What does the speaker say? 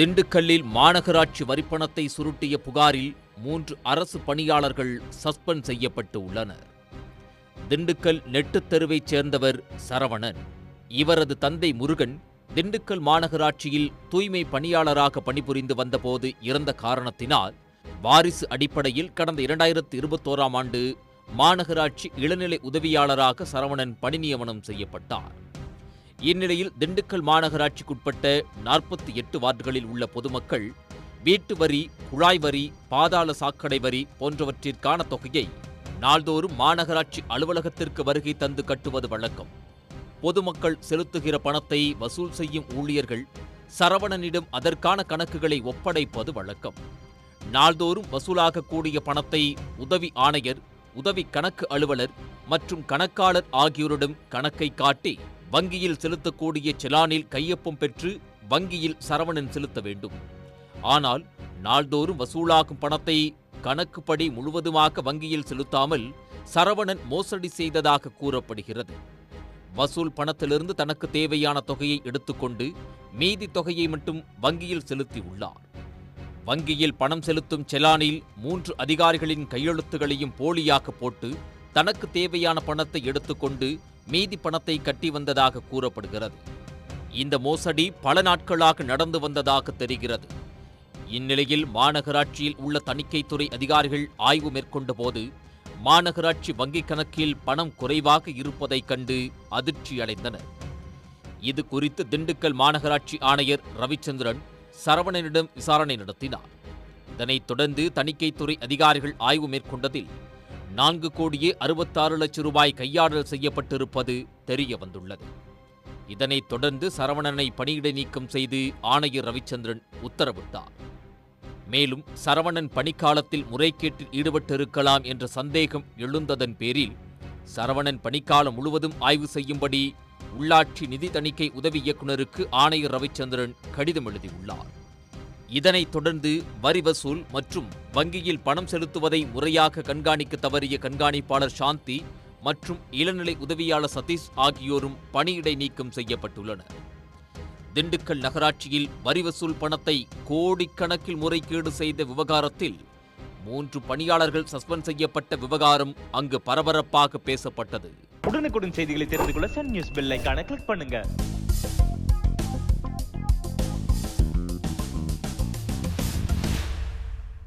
திண்டுக்கல்லில் மாநகராட்சி வரிப்பணத்தை சுருட்டிய புகாரில் மூன்று அரசு பணியாளர்கள் சஸ்பெண்ட் செய்யப்பட்டு உள்ளனர். திண்டுக்கல் நெட்டுத் தெருவைச் சேர்ந்தவர் சரவணன். இவரது தந்தை முருகன் திண்டுக்கல் மாநகராட்சியில் தூய்மை பணியாளராக பணிபுரிந்து வந்தபோது இறந்த காரணத்தினால் வாரிசு அடிப்படையில் கடந்த இரண்டாயிரத்து இருபத்தோராம் ஆண்டு மாநகராட்சி இளநிலை உதவியாளராக சரவணன் பணி நியமனம் செய்யப்பட்டார். இந்நிலையில் திண்டுக்கல் மாநகராட்சிக்குட்பட்ட நாற்பத்தி எட்டு வார்டுகளில் உள்ள பொதுமக்கள் வீட்டு வரி குழாய் வரி பாதாள சாக்கடை வரி போன்றவற்றிற்கான தொகையை நாள்தோறும் மாநகராட்சி அலுவலகத்திற்கு வருகை தந்து கட்டுவது வழக்கம். பொதுமக்கள் செலுத்துகிற பணத்தை வசூல் செய்யும் ஊழியர்கள் சரவணனிடம் அதற்கான கணக்குகளை ஒப்படைப்பது வழக்கம். நாள்தோறும் வசூலாகக்கூடிய பணத்தை உதவி ஆணையர் உதவி கணக்கு அலுவலர் மற்றும் கணக்காளர் ஆகியோரிடம் கணக்கை காட்டி வங்கியில் செலுத்தக்கூடிய செலானில் கையொப்பம் பெற்று வங்கியில் சரவணன் செலுத்த வேண்டும். ஆனால் நாள்தோறும் வசூலாகும் பணத்தை கணக்குப்படி முழுவதுமாக வங்கியில் செலுத்தாமல் சரவணன் மோசடி செய்ததாக கூறப்படுகிறது. வசூல் பணத்திலிருந்து தனக்கு தேவையான தொகையை எடுத்துக்கொண்டு மீதி தொகையை மட்டும் வங்கியில் செலுத்தியுள்ளார். வங்கியில் பணம் செலுத்தும் செலானில் மூன்று அதிகாரிகளின் கையெழுத்துகளையும் போலியாக போட்டு தனக்கு தேவையான பணத்தை எடுத்துக்கொண்டு மீதி பணத்தை கட்டி வந்ததாக கூறப்படுகிறது. இந்த மோசடி பல நாட்களாக நடந்து வந்ததாக தெரிகிறது. இந்நிலையில் மாநகராட்சியில் உள்ள தணிக்கைத்துறை அதிகாரிகள் ஆய்வு மேற்கொண்ட போது மாநகராட்சி வங்கிக் கணக்கில் பணம் குறைவாக இருப்பதைக் கண்டு அதிர்ச்சி அடைந்தனர். இது குறித்து திண்டுக்கல் மாநகராட்சி ஆணையர் ரவிச்சந்திரன் சரவணனிடம் விசாரணை நடத்தினார். இதனைத் தொடர்ந்து தணிக்கைத்துறை அதிகாரிகள் ஆய்வு மேற்கொண்டதில் நான்கு கோடியே அறுபத்தாறு லட்சம் ரூபாய் கையாடல் செய்யப்பட்டிருப்பது தெரிய வந்துள்ளது இதனைத் தொடர்ந்து சரவணனை பணியிடை நீக்கம் செய்து ஆணையர் ரவிச்சந்திரன் உத்தரவிட்டார். மேலும் சரவணன் பணிக்காலத்தில் முறைகேட்டில் ஈடுபட்டிருக்கலாம் என்ற சந்தேகம் எழுந்ததன் பேரில் சரவணன் பணிக்காலம் முழுவதும் ஆய்வு செய்யும்படி உள்ளாட்சி நிதி தணிக்கை உதவி இயக்குநருக்கு ஆணையர் ரவிச்சந்திரன் கடிதம் எழுதியுள்ளார். இதனைத் தொடர்ந்து வரி வசூல் மற்றும் வங்கியில் பணம் செலுத்துவதை முறையாக கண்காணிக்க தவறிய கண்காணிப்பாளர் சாந்தி மற்றும் இளநிலை உதவியாளர் சதீஷ் ஆகியோரும் பணியிடை நீக்கம் செய்யப்பட்டுள்ளனர். திண்டுக்கல் நகராட்சியில் வரி வசூல் பணத்தை கோடிக்கணக்கில் முறைகேடு செய்த விவகாரத்தில் மூன்று பணியாளர்கள் சஸ்பெண்ட் செய்யப்பட்ட விவகாரம் அங்கு பரபரப்பாக பேசப்பட்டது. உடனுக்குடன் செய்திகளை தெரிந்து கொள்ள சன் நியூஸ் பெல் கிளிக் பண்ணுங்க.